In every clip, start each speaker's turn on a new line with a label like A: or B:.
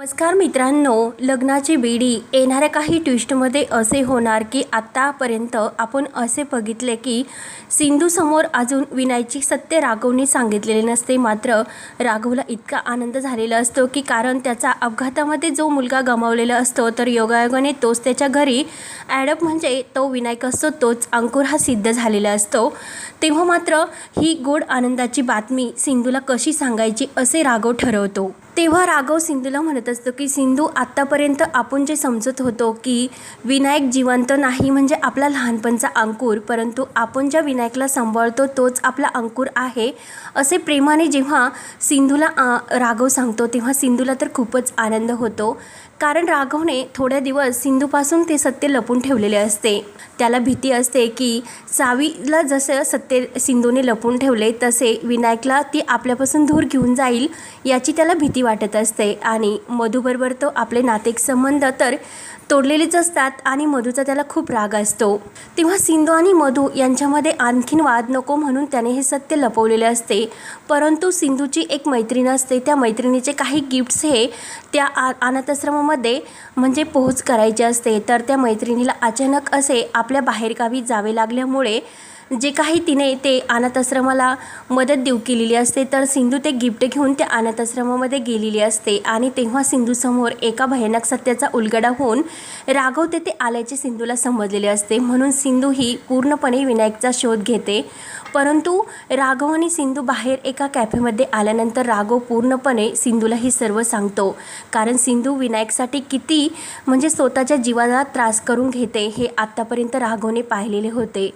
A: नमस्कार मित्रांनो लग्नाची बेडी येणाऱ्या काही ट्विस्टमध्ये असे होणार की आत्तापर्यंत आपण असे बघितले की सिंधूसमोर अजून विनायची सत्य राघवने सांगितलेले नसते. मात्र राघवला इतका आनंद झालेला असतो की कारण त्याचा अपघातामध्ये जो मुलगा गमावलेला असतो तर योगायोगाने तोच त्याच्या घरी ॲडप म्हणजे तो विनायक असतो तोच अंकुर हा सिद्ध झालेला असतो. तेव्हा मात्र ही गोड आनंदाची बातमी सिंधूला कशी सांगायची असे राघव ठरवतो. तेव्हा राघव सिंधूला म्हणत असतो की सिंधू आत्तापर्यंत आपण जे समजत होतो की विनायक जिवंत नाही म्हणजे आपला लहानपणचा अंकुर परंतु आपण ज्या विनायकला सांभाळतो तोच आपला अंकुर आहे. असे प्रेमाने जेव्हा सिंधूला राघव सांगतो तेव्हा सिंधूला तर खूपच आनंद होतो. कारण राघवने थोड्या दिवस सिंधूपासून ते सत्य लपून ठेवलेले असते. त्याला भीती असते की सावीला जसं सत्य सिंधूने लपून ठेवले तसे विनायकला ती आपल्यापासून दूर घेऊन जाईल याची त्याला भीती वाटत असते आणि मधूबरोबर तो आपले नातेक संबंध तर तोडलेलेच असतात आणि मधूचा त्याला खूप राग असतो. तेव्हा सिंधू आणि मधू यांच्यामध्ये आणखीन वाद नको म्हणून त्याने हे सत्य लपवलेले असते. परंतु सिंधूची एक मैत्रीण असते. त्या मैत्रिणीचे काही गिफ्ट्स हे त्या आ अनाथाश्रमामध्ये म्हणजे पोहोच करायचे असते. तर त्या मैत्रिणीला अचानक असे आपल्या बाहेरगावी जावे लागल्यामुळे जे काही तिने ते अनाथाश्रमाला मदत देऊ केलेली असते तर सिंधू ते गिफ्ट घेऊन त्या अनाथाश्रमामध्ये गेलेली असते. आणि तेव्हा सिंधूसमोर एका भयानक सत्याचा उलगडा होऊन राघव तेथे आल्याचे सिंधूला समजलेले असते. म्हणून सिंधू ही पूर्णपणे विनायकचा शोध घेते. परंतु राघव आणि सिंधू बाहेर एका कॅफेमध्ये आल्यानंतर राघव पूर्णपणे सिंधूला हे सर्व सांगतो. कारण सिंधू विनायकसाठी किती म्हणजे स्वतःच्या जीवाला त्रास करून घेते हे आत्तापर्यंत राघवने पाहिलेले होते.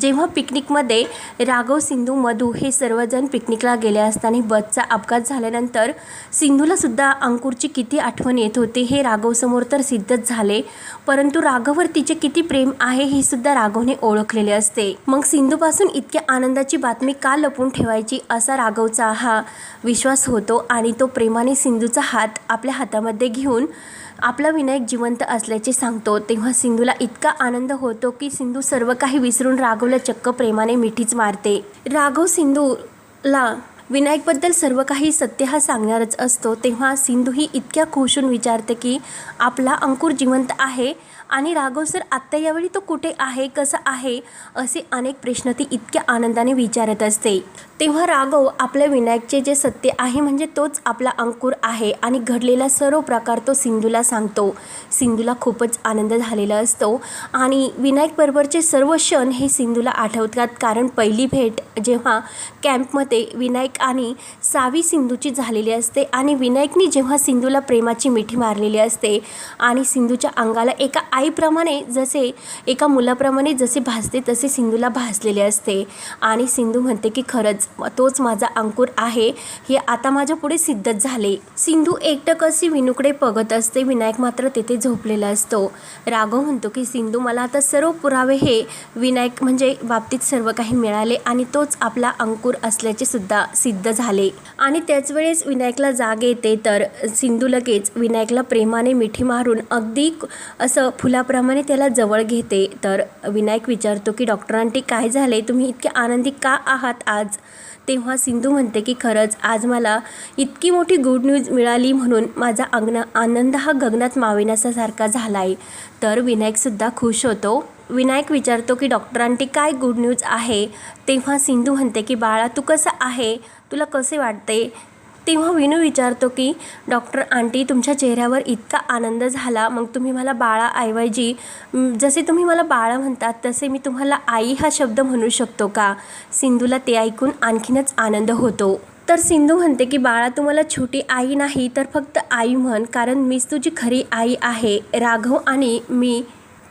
A: जेव्हा पिकनिकमध्ये राघव सिंधू मधू हे सर्वजण पिकनिकला गेले असताना बसचा अपघात झाल्यानंतर सिंधूलासुद्धा अंकुरची किती आठवण येत होती हे राघवसमोर तर सिद्धच झाले. परंतु राघववर तिचे किती प्रेम आहे हे सुद्धा राघवने ओळखलेले असते. मग सिंधूपासून इतक्या आनंदाची बातमी का लपून ठेवायची असा राघवचा हा विश्वास होतो आणि तो प्रेमाने सिंधूचा हात आपल्या हातामध्ये घेऊन आपला विनायक जिवंत असल्याचे सांगतो. तेव्हा सिंधूला इतका आनंद होतो की सिंधू सर्व काही विसरून राघवला चक्क प्रेमाने मिठीच मारते. राघव सिंधूला विनायकबद्दल सर्व काही सत्य हा सांगणारच असतो तेव्हा सिंधू ही इतक्या खुश होऊन विचारते की आपला अंकुर जिवंत आहे? आणि राघव सर आत्ता यावेळी तो कुठे आहे? कसं आहे? असे अनेक प्रश्न ती इतक्या आनंदाने विचारत असते. तेव्हा राघव आपल्या विनायकचे जे सत्य आहे म्हणजे तोच आपला अंकुर आहे आणि घडलेला सर्व प्रकार तो सिंधूला सांगतो. सिंधूला खूपच आनंद झालेला असतो आणि विनायकबरोबरचे सर्व क्षण हे सिंधूला आठवतात. कारण पहिली भेट जेव्हा कॅम्पमध्ये विनायक आणि सावी सिंधूची झालेली असते आणि विनायकने जेव्हा सिंधूला प्रेमाची मिठी मारलेली असते आणि सिंधूच्या अंगाला एका आईप्रमाणे जसे एका मुलाप्रमाणे जसे भासते तसे सिंधूला भासलेले असते. आणि सिंधू म्हणते की खरंच तोच माझा अंकुर आहे. हे आता माझ्या पुढे सिद्धच झाले. सिंधू एकटक अशी विनूकडे बघत असते विनायक मात्र तेथे झोपलेला असतो. राघव म्हणतो की सिंधू मला आता सर्व पुरावे हे विनायक म्हणजे बाबतीत सर्व काही मिळाले आणि तोच आपला अंकुर असल्याचे सुद्धा सिद्ध झाले. आणि त्याच वेळेस विनायकला जाग येते तर सिंधू लगेच विनायकला प्रेमाने मिठी मारून अगदी असं फुलाप्रमाणे त्याला जवळ घेते. तर विनायक विचारतो की डॉक्टरांटी काय झाले तुम्ही इतके आनंदी का आहात आज? तेव्हा सिंधू म्हणते की खरंच आज मला इतकी मोठी गुड न्यूज मिळाली म्हणून माझा अंगण आनंद हा गगनात मावेनासासारखा झाला आहे तर विनायकसुद्धा खुश होतो. विनायक विचारतो की डॉक्टरांटी काय गुड न्यूज आहे? तेव्हा सिंधू म्हणते की बाळा तू कसं आहे? तुला कसे वाटते? तेव्हा विनू विचारतो की डॉक्टर आंटी तुमच्या चेहऱ्यावर इतका आनंद झाला. मग तुम्ही मला बाळा ऐवजी जसे तुम्ही मला बाळा म्हणतात तसे मी तुम्हाला आई हा शब्द म्हणू शकतो का? सिंधूला ते ऐकून आणखीनच आनंद होतो. तर सिंधू म्हणते की बाळा तुम्हाला छोटी आई नाही तर फक्त आई म्हण कारण मीच तुझी खरी आई आहे. राघव आणि मी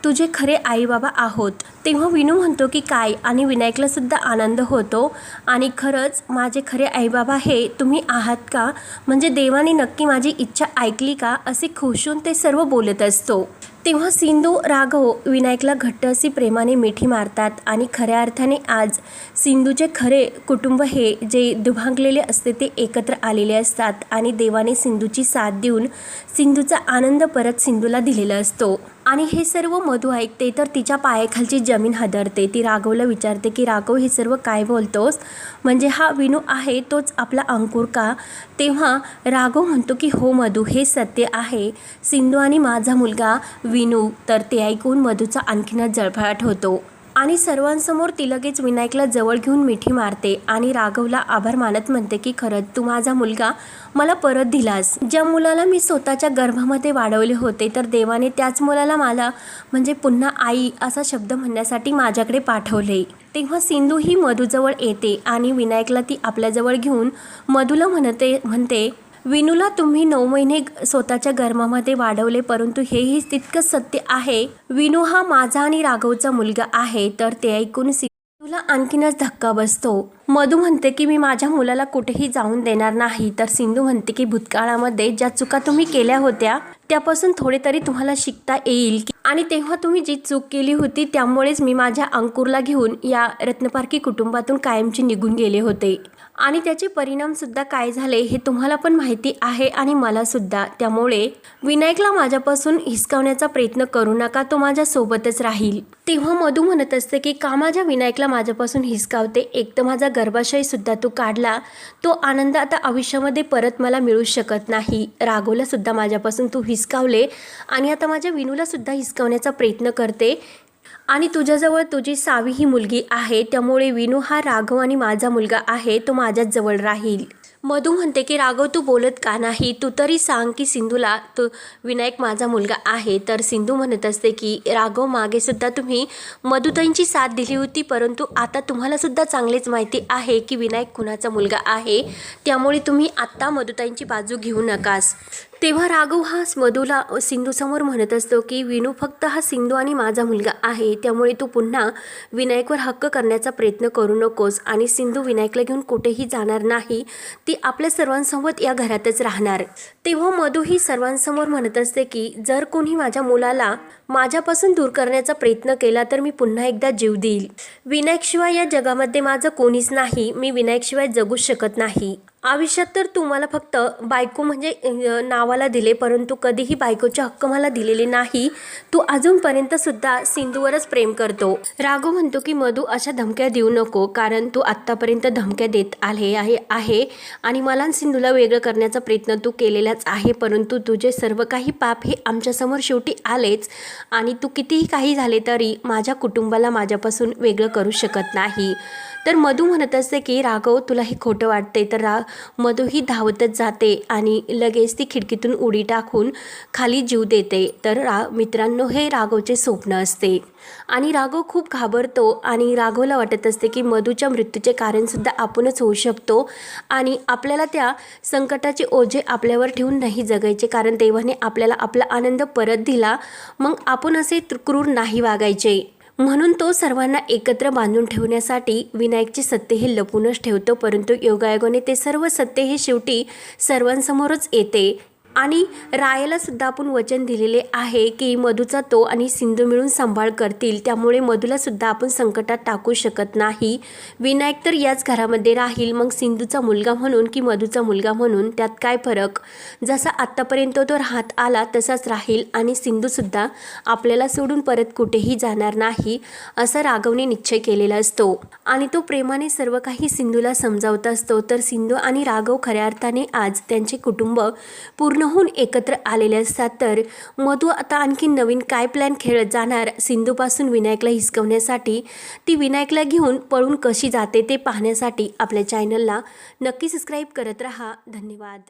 A: तुझे खरे आई बाबा आहोत. तेव्हा विनू म्हणतो की काय? आणि विनायकला सुद्धा आनंद होतो. आणि खरंच माझे खरे आईबाबा हे तुम्ही आहात का? म्हणजे देवाने नक्की माझी इच्छा ऐकली का? असे खुशून ते सर्व बोलत असतो. तेव्हा सिंधू राघव विनायकला घट्ट अशी प्रेमाने मिठी मारतात आणि खऱ्या अर्थाने आज सिंधूचे खरे कुटुंब हे जे दुभांगलेले असते ते एकत्र आलेले असतात आणि देवाने सिंधूची साथ देऊन सिंधूचा आनंद परत सिंधूला दिलेला असतो. आणि हे सर्व मधू ऐकते तर तिच्या पायाखालची जमीन हदरते. ती राघवला विचारते की राघव हे सर्व काय बोलतोस? म्हणजे हा विनू आहे तोच आपला अंकुर का? तेव्हा राघव म्हणतो की हो मधू हे सत्य आहे. सिंधू आणि माझा मुलगा विनू. तर ते ऐकून मधूचा आणखीनच जळफळाट होतो. आणि सर्वांसमोर ती लगेच विनायकला जवळ घेऊन मिठी मारते आणि राघवला आभार मानत म्हणते की खरंच तू माझा मुलगा. मला परत दिलास. ज्या मुलाला मी स्वतःच्या गर्भामध्ये वाढवले होते तर देवाने त्याच मुलाला मला म्हणजे पुन्हा आई असा शब्द म्हणण्यासाठी माझ्याकडे पाठवले. तेव्हा सिंधू ही मधूजवळ येते आणि विनायकला ती आपल्याजवळ घेऊन मधूला म्हणते म्हणते विनूला तुम्ही नऊ महिने स्वतःच्या गर्मामध्ये वाढवले परंतु हेही तितकंच सत्य आहे. विनू हा माझा आणि राघवचा मुलगा आहे तर ते ऐकून तुला आणखीनच धक्का बसतो. मधू म्हणते की मी माझ्या मुलाला कुठेही जाऊन देणार नाही. तर सिंधू म्हणते की भूतकाळामध्ये ज्या चुका तुम्ही केल्या होत्या त्यापासून थोडे तरी तुम्हाला शिकता येईल. आणि तेव्हा तुम्ही जी चूक केली होती त्यामुळेच मी माझ्या अंकुरला घेऊन या रत्नपारखी कुटुंबातून कायमचे निघून गेले होते. आणि त्याचे परिणामसुद्धा काय झाले हे तुम्हाला पण माहिती आहे आणि मला सुद्धा. त्यामुळे विनायकला माझ्यापासून हिसकावण्याचा प्रयत्न करू नका तो माझ्यासोबतच राहील. तेव्हा मधू म्हणत असते की का माझ्या विनायकला माझ्यापासून हिसकावते? एक तर माझा गर्भाशय सुद्धा तू काढला तो आनंद आता आयुष्यामध्ये परत मला मिळू शकत नाही. राघवलासुद्धा माझ्यापासून तू हिसकावले आणि आता माझ्या विनूला सुद्धा हिसकावण्याचा प्रयत्न करते. आणि तुझ्याजवळ तुझी सावी ही मुलगी आहे त्यामुळे विनू हा राघव आणि माझा मुलगा आहे तो माझ्याच जवळ राहील. मधू म्हणते की राघव तू बोलत का नाही? तू तरी सांग की सिंधूला तू विनायक माझा मुलगा आहे. तर सिंधू म्हणत असते की राघव मागे सुद्धा तुम्ही मधुताईंची साथ दिली होती परंतु आता तुम्हाला सुद्धा चांगलीच माहिती आहे की विनायक कुणाचा मुलगा आहे. त्यामुळे तुम्ही आत्ता मधुताईंची बाजू घेऊ नकास. तेव्हा राघव हा मधूला सिंधूसमोर म्हणत असतो की विनू फक्त हा सिंधू आणि माझा मुलगा आहे त्यामुळे तू पुन्हा विनायकवर हक्क करण्याचा प्रयत्न करू नकोस आणि सिंधू विनायकला घेऊन कुठेही जाणार नाही ती आपल्या सर्वांसोबत या घरातच राहणार. तेव्हा मधू ही सर्वांसमोर म्हणत असते की जर कोणी माझ्या मुलाला माझ्यापासून दूर करण्याचा प्रयत्न केला तर मी पुन्हा एकदा जीव देईल. विनायकशिवाय या जगामध्ये माझं कोणीच नाही मी विनायकशिवाय जगूच शकत नाही. आयुष्यात तर तुम्हाला फक्त बायको म्हणजे नावाला दिले परंतु कधीही बायकोचे हक्क मला दिलेले नाही. तू अजूनपर्यंत सुद्धा सिंधूवरच प्रेम करतो. राघव म्हणतो की मधू अशा धमक्या देऊ नको कारण तू आत्तापर्यंत धमक्या देत आले आहे आहे आणि मला सिंधूला वेगळं करण्याचा प्रयत्न तू केलेलाच आहे परंतु तुझे सर्व काही पाप हे आमच्यासमोर शेवटी आलेच आणि तू कितीही काही झाले तरी माझ्या कुटुंबाला माझ्यापासून वेगळं करू शकत नाही. तर मधू म्हणत असते की राघव तुला हे खोटं वाटते तर रा मधू ही धावतच जाते आणि लगेच ती खिडकीतून उडी टाकून खाली जीव देते. तर रा मित्रांनो हे राघवचे स्वप्न असते. आणि राघव खूप घाबरतो आणि राघवला वाटत असते की मधूच्या मृत्यूचे कारणसुद्धा आपणच होऊ शकतो आणि आपल्याला त्या संकटाचे ओझे आपल्यावर ठेवून नाही जगायचे कारण देवाने आपल्याला आपला आनंद परत दिला. मग आपण असे क्रूर नाही वागायचे. म्हणून तो सर्वांना एकत्र बांधून ठेवण्यासाठी विनायकचे सत्य हे लपूनच ठेवतो परंतु योगायोगाने ते सर्व सत्य हे शेवटी सर्वांसमोरच येते. आणि रायाला सुद्धा आपण वचन दिलेले आहे की मधूचा तो आणि सिंधू मिळून सांभाळ करतील. त्यामुळे मधूला सुद्धा आपण संकटात टाकू शकत नाही. विनायक तर याच घरामध्ये राहील. मग सिंधूचा मुलगा म्हणून की मधूचा मुलगा म्हणून त्यात काय फरक? जसा आत्तापर्यंत तो राहत आला तसाच राहील आणि सिंधूसुद्धा आपल्याला सोडून परत कुठेही जाणार नाही असा राघवने निश्चय केलेला असतो. आणि तो प्रेमाने सर्व काही सिंधूला समजावत असतो. तर सिंधू आणि राघव खऱ्या अर्थाने आज त्यांचे कुटुंब पूर्ण पूर्णहून एकत्र आलेले असतात तर मधू आता आणखी नवीन काय प्लॅन खेळत जाणार? सिंधूपासून विनायकला हिसकवण्यासाठी ती विनायकला घेऊन पळून कशी जाते ते पाहण्यासाठी आपल्या चॅनलला नक्की सबस्क्राईब करत रहा. धन्यवाद.